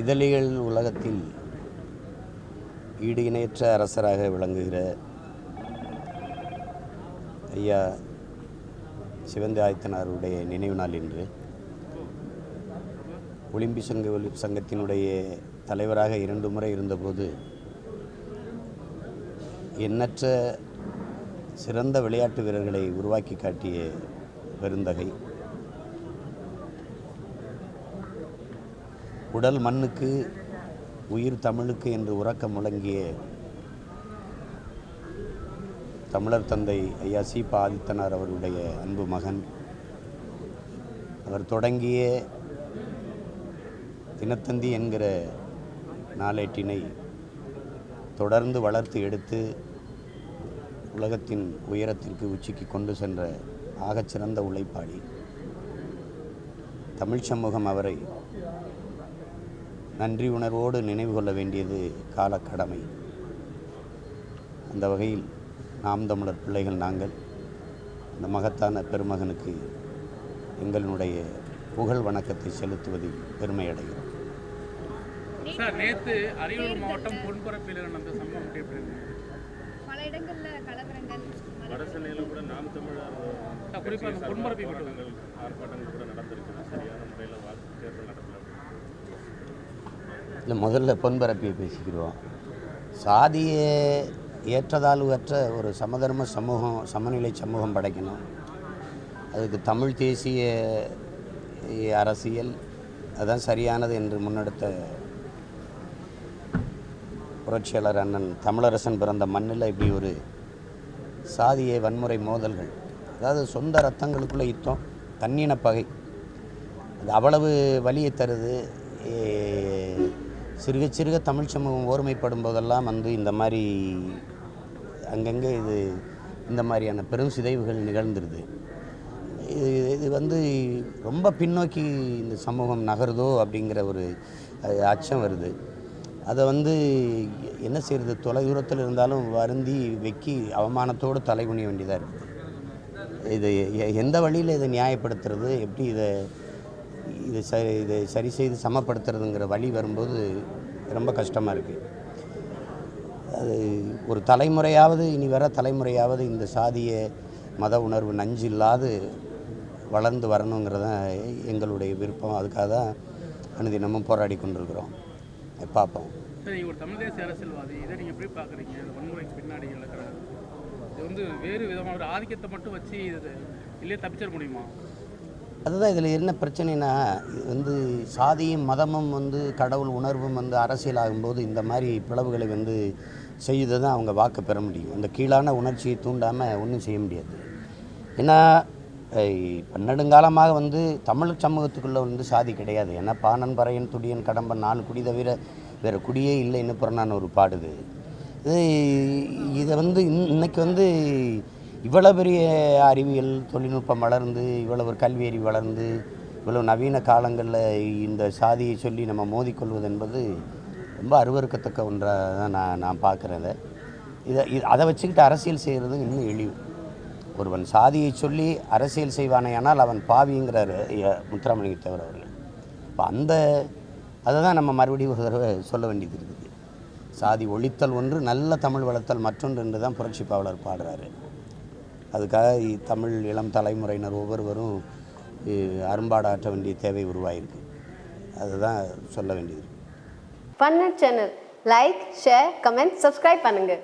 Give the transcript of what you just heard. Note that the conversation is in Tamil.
இதழியல் உலகத்தில் ஈடு இணையற்ற அரசராக விளங்குகிற ஐயா சிவந்தி ஆயத்தனாருடைய நினைவு நாள் இன்று. ஒலிம்பி சங்க சங்கத்தினுடைய தலைவராக இரண்டு முறை இருந்தபோது எண்ணற்ற சிறந்த விளையாட்டு வீரர்களை உருவாக்கி காட்டிய பெருந்தகை. உடல் மண்ணுக்கு உயிர் தமிழுக்கு என்று உறக்கம் முழங்கிய தமிழர் தந்தை ஐயா சீபா ஆதித்தனார் அவருடைய அன்பு மகன். அவர் தொடங்கிய தினத்தந்தி என்கிற நாளேட்டினை தொடர்ந்து வளர்த்து எடுத்து உலகத்தின் உயரத்திற்கு உச்சிக்கு கொண்டு சென்ற ஆகச்சிறந்த உழைப்பாளி. தமிழ் சமூகம் அவரை நன்றி உணர்வோடு நினைவு கொள்ள வேண்டியது காலக்கடமை. அந்த வகையில் நாம் தமிழர் பிள்ளைகள் நாங்கள் அந்த மகத்தான பெருமகனுக்கு எங்களுடைய புகழ் வணக்கத்தை செலுத்துவதில் பெருமை அடைகிறோம் சார் நேத்து அரியலூர் மாவட்டம் பொன்பரப்பில் நடந்த சம்பவம் எப்படி? பல இடங்கள்ல கலவரங்கள் வட சென்னையில் கூட நாம் தமிழர் சார், குறிப்பா அந்த பொன்பரப்பி ஆர்ப்பாட்டங்கள் கூட நடந்திருக்குது சரியான முறையில் வாக்கு தேர்தல் நடக்கல இல்லை முதல்ல பொன்பரப்பியை பேசிக்கிறோம். சாதியை ஏற்றதாழ்வற்ற ஒரு சமதர்ம சமூகம் சமநிலை சமூகம் படைக்கணும். அதுக்கு தமிழ் தேசிய அரசியல் அதுதான் சரியானது என்று முன்னெடுத்த புரட்சியாளர் அண்ணன் தமிழரசன் பிறந்த மண்ணில் இப்படி ஒரு சாதிய வன்முறை மோதல்கள். அதாவது சொந்த ரத்தங்களுக்குள்ளே யுத்தம் தன்னின பகை. அது அவ்வளவு வலியை தருது. சிறுக சிறுக தமிழ் சமூகம் ஓர்மைப்படும் போதெல்லாம் வந்து இந்த மாதிரி அங்கங்கே இது இந்த மாதிரியான பெரும் சிதைவுகள் நிகழ்ந்துருது. இது இது வந்து ரொம்ப பின்னோக்கி இந்த சமூகம் நகருதோ அப்படிங்கிற ஒரு அச்சம் வருது. அதை வந்து என்ன செய்கிறது தொலைதூரத்தில் இருந்தாலும் வருந்தி வெக்கி அவமானத்தோடு தலைகுனிய வேண்டியதாக இருக்குது. இது எந்த வழியில் இதை நியாயப்படுத்துறது? எப்படி இதை இது சரி இதை சரி செய்து சமப்படுத்துறதுங்கிற வழி வரும்போது ரொம்ப கஷ்டமாக இருக்குது அது ஒரு தலைமுறையாவது இனி வர தலைமுறையாவது இந்த சாதிய மத உணர்வு நஞ்சு இல்லாது வளர்ந்து வரணுங்கிறது தான் எங்களுடைய விருப்பம். அதுக்காக தான் அனுதினமும் போராடி கொண்டிருக்கிறோம். பார்ப்போம். ஒரு தமிழ் தேசிய அரசியல்வாதி இதை நீங்க எப்படி பாக்குறீங்க வன்முறைக்கு பின்னாடி நடக்கிற இது வந்து வேறு விதமான ஒரு ஆதிக்கத்தை மட்டும் வச்சு இது இல்லையே தப்பிச்சிட முடியுமா? அதுதான் இதில் என்ன பிரச்சனைனா இது வந்து சாதியும் மதமும் வந்து கடவுள் உணர்வும் வந்து அரசியலாகும்போது இந்த மாதிரி பிளவுகளை வந்து செய்து தான் அவங்க வாக்கு பெற முடியும். அந்த கீழான உணர்ச்சியை தூண்டாமல் ஒன்றும் செய்ய முடியாது. ஏன்னா பன்னெடுங்காலமாக வந்து தமிழ் சமூகத்துக்குள்ளே வந்து சாதி கிடையாது. ஏன்னா பாணன் பறையன் துடியன் கடம்பன் நாலு குடி தவிர வேறு குடியே இல்லைன்னு புறநானூறு ஒரு பாடுது. இது இதை வந்து இன்- இன்னைக்கு வந்து இவ்வளோ பெரிய அறிவியல் தொழில்நுட்பம் வளர்ந்து இவ்வளோ ஒரு கல்வி அறிவு வளர்ந்து இவ்வளோ நவீன காலங்களில் இந்த சாதியை சொல்லி நம்ம மோதிக்கொள்வது என்பது ரொம்ப அருவருக்கத்தக்க ஒன்றாக தான் நான் நான் பார்க்குறேன் இதை இது அதை வச்சுக்கிட்டு அரசியல் செய்கிறது இன்னும் எளிவு ஒருவன் சாதியை சொல்லி அரசியல் செய்வானேயானால் அவன் பாவிங்கிறார் ஐயா முத்துராமலிங்க தேவர் அவர்கள். இப்போ அந்த அதை தான் நம்ம மறுபடியும் ஒரு தடவை சொல்ல வேண்டியது இருக்குது. சாதி ஒழித்தல் ஒன்று நல்ல தமிழ் வளர்த்தல் மற்றொன்று என்று தான் புரட்சி பாவலர் பாடுறாரு. அதுக்காக தமிழ் இளம் தலைமுறையினர் ஒவ்வொருவரும் அரும்பாடாற்ற வேண்டிய தேவை உருவாயிருக்கு. அதுதான் சொல்ல வேண்டியது. பண்ண channel like share comment subscribe பண்ணுங்கள்